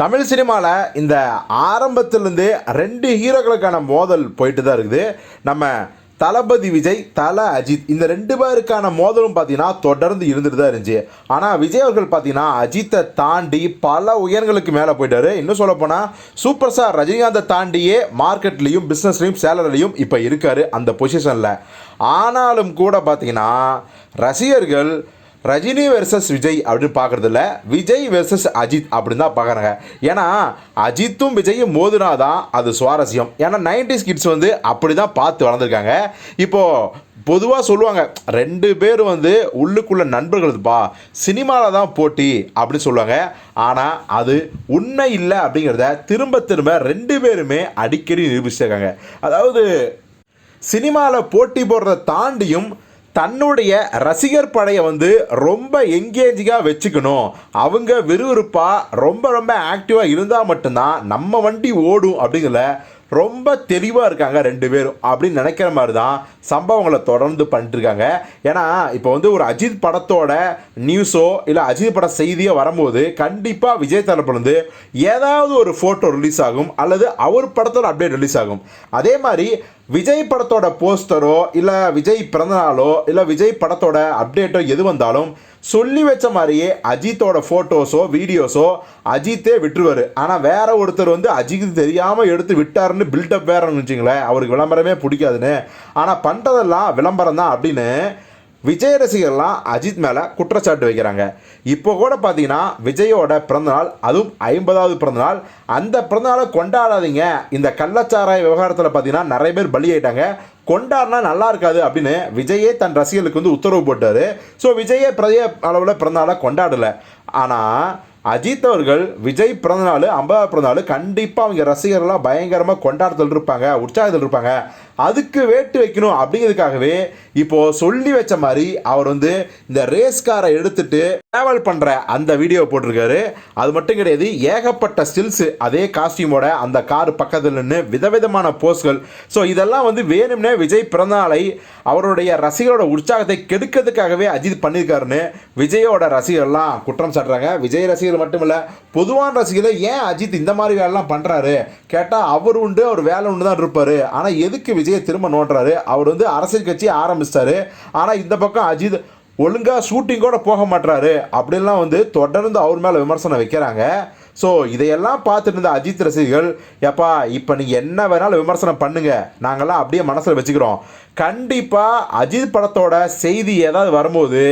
தமிழ் சினிமாவில் இந்த ஆரம்பத்திலேருந்து ரெண்டு ஹீரோக்களுக்கான மோதல் போயிட்டு தான் இருக்குது. நம்ம தளபதி விஜய் தல அஜித் இந்த ரெண்டு பேருக்கான மோதலும் பார்த்தீங்கன்னா தொடர்ந்து இருந்துட்டு தான் இருந்துச்சு. ஆனால் விஜய் அவர்கள் பார்த்தீங்கன்னா அஜித்தை தாண்டி பல உயரங்களுக்கு மேலே போயிட்டாரு. இன்னும் சொல்லப்போனால் சூப்பர் ஸ்டார் ரஜினிகாந்தை தாண்டியே மார்க்கெட்லேயும் பிஸ்னஸ்லேயும் சேலரிலையும் இப்போ இருக்கார் அந்த பொசிஷனில் ஆனாலும் கூட பார்த்தீங்கன்னா ரசிகர்கள் ரஜினி வெர்சஸ் விஜய் அப்படின்னு பார்க்குறதில்ல. விஜய் வெர்சஸ் அஜித் அப்படின்னு தான் பார்க்குறாங்க. ஏன்னா அஜித்தும் விஜயும் மோதுனா தான் அது சுவாரஸ்யம். ஏன்னா நைன்டிஸ் கிட்ஸ் வந்து அப்படி தான் பார்த்து வளர்ந்துருக்காங்க. இப்போது பொதுவாக சொல்லுவாங்க ரெண்டு பேர் வந்து உள்ளுக்குள்ள நண்பர்கள்ப்பா சினிமாவில் தான் போட்டி அப்படின்னு சொல்லுவாங்க. ஆனால் அது உண்மை இல்லை அப்படிங்கிறத திரும்ப திரும்ப ரெண்டு பேருமே அடிக்கடி நிரூபிச்சிருக்காங்க. அதாவது சினிமாவில் போட்டி போடுறத தாண்டியும் தன்னுடைய ரசிகர் படையை வந்து ரொம்ப எங்கேஜிங்காக வச்சுக்கணும். அவங்க விறுவிறுப்பாக ரொம்ப ரொம்ப ஆக்டிவாக இருந்தால் மட்டும்தான் நம்ம வண்டி ஓடும் அப்படிங்கிற ரொம்ப தெளிவாக இருக்காங்க ரெண்டு பேரும் அப்படின்னு நினைக்கிற மாதிரி தான் சம்பவங்களை தொடர்ந்து பண்ணிட்டுருக்காங்க. ஏன்னா இப்போ வந்து ஒரு அஜித் படத்தோட நியூஸோ இல்லை அஜித் பட செய்தியோ வரும்போது கண்டிப்பாக விஜய் தரப்புலேருந்து ஏதாவது ஒரு ஃபோட்டோ ரிலீஸ் ஆகும் அல்லது அவர் படத்தோட அப்டேட் ரிலீஸ் ஆகும். அதே மாதிரி விஜய் படத்தோட போஸ்டரோ இல்லை விஜய் பிறந்தநாளோ இல்லை விஜய் படத்தோட அப்டேட்டோ எது வந்தாலும் சொல்லி வச்ச மாதிரியே அஜித்தோட ஃபோட்டோஸோ வீடியோஸோ அஜித்தே விட்டுருவார். ஆனால் வேற ஒருத்தர் வந்து அஜித் தெரியாமல் எடுத்து விட்டார் விட்டாருன்னு பில்டப் வேறன்னு வச்சுங்களேன். அவருக்கு விளம்பரமே பிடிக்காதுன்னு. ஆனால் பண்ணுறதெல்லாம் விளம்பரம் தான் அப்படின்னு விஜய் ரசிகர்லாம் அஜித் மேலே குற்றச்சாட்டு வைக்கிறாங்க. இப்போ கூட பார்த்தீங்கன்னா விஜயோட பிறந்தநாள் அதுவும் ஐம்பதாவது பிறந்தநாள். அந்த பிறந்தநாளை கொண்டாடாதீங்க. இந்த கள்ளச்சாராய விவகாரத்தில் பார்த்தீங்கன்னா நிறைய பேர் பலியாயிட்டாங்க கொண்டாடினா நல்லா இருக்காது அப்படின்னு விஜயே தன் ரசிகர்களுக்கு வந்து உத்தரவு போட்டார். ஸோ விஜயே பெரிய அளவில் பிறந்தநாளை கொண்டாடலை. ஆனால் அஜித் அவர்கள் விஜய் பிறந்தநாள் ஐம்பதாவது பிறந்தநாள் கண்டிப்பாக அவங்க ரசிகர்கள்லாம் பயங்கரமாக கொண்டாடத்தில் இருப்பாங்க உற்சாகத்தில் இருப்பாங்க அதுக்கு வேட்டு வைக்கணும் அப்படிங்கிறதுக்காகவே இப்போது சொல்லி வச்ச மாதிரி அவர் வந்து இந்த ரேஸ் காரை எடுத்துட்டு ட்ராவல் பண்ணுற அந்த வீடியோ போட்டிருக்காரு. அது மட்டும் கிடையாது ஏகப்பட்ட ஸ்டில்ஸு அதே காஸ்டியூமோட அந்த கார் பக்கத்தில் நின்று விதவிதமான போஸ்கள். ஸோ இதெல்லாம் வந்து வேணும்னே விஜய் பிறந்தநாளை அவருடைய ரசிகரோட உற்சாகத்தை கெடுக்கிறதுக்காகவே அஜித் பண்ணியிருக்காருன்னு விஜயோட ரசிகர்லாம் குற்றம் சாட்டுறாங்க. விஜய் ரசிகர் மட்டுமில்ல பொதுவான ரசிகர்கள் ஏன் அஜித் இந்த மாதிரி வேலைலாம் பண்ணுறாரு கேட்டால் அவர் உண்டு அவர் வேலை உண்டு தான் இருப்பார். ஆனால் எதுக்கு விஜயை திரும்ப நோண்டுறாரு. அவர் வந்து அரசியல் கட்சி ஆரம்பிச்சிட்டாரு. ஆனால் இந்த பக்கம் அஜித் ஒழுங்காக ஷூட்டிங்கோட போக மாட்டுறாரு அப்படின்லாம் வந்து தொடர்ந்து அவர் மேலே விமர்சனம் வைக்கிறாங்க. ஸோ இதையெல்லாம் பார்த்துட்டு இருந்த அஜித் ரசிகர்கள் எப்பா இப்போ நீங்கள் என்ன வேணாலும் விமர்சனம் பண்ணுங்கள் நாங்கள்லாம் அப்படியே மனசில் வச்சுக்கிறோம். கண்டிப்பாக அஜித் படத்தோட செய்தி ஏதாவது வரும்போது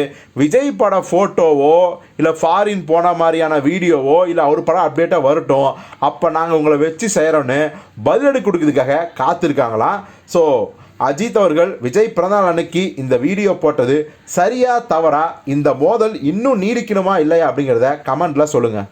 விஜய் பட ஃபோட்டோவோ இல்லை ஃபாரின் போன மாதிரியான வீடியோவோ இல்லை அவர் படம் அப்டேட்டாக வரட்டும். அப்போ நாங்கள் உங்களை வச்சு செய்கிறோன்னு பதிலடி கொடுக்கறதுக்காக காத்திருக்காங்களாம் ஸோ அஜித் அவர்கள் விஜய் பிறந்தநாள் அன்னைக்கு இந்த வீடியோ போட்டது சரியா தவறா இந்த மோதல் இன்னும் நீடிக்கணுமா இல்லையா அப்படிங்கிறத கமெண்ட்டில் சொல்லுங்கள்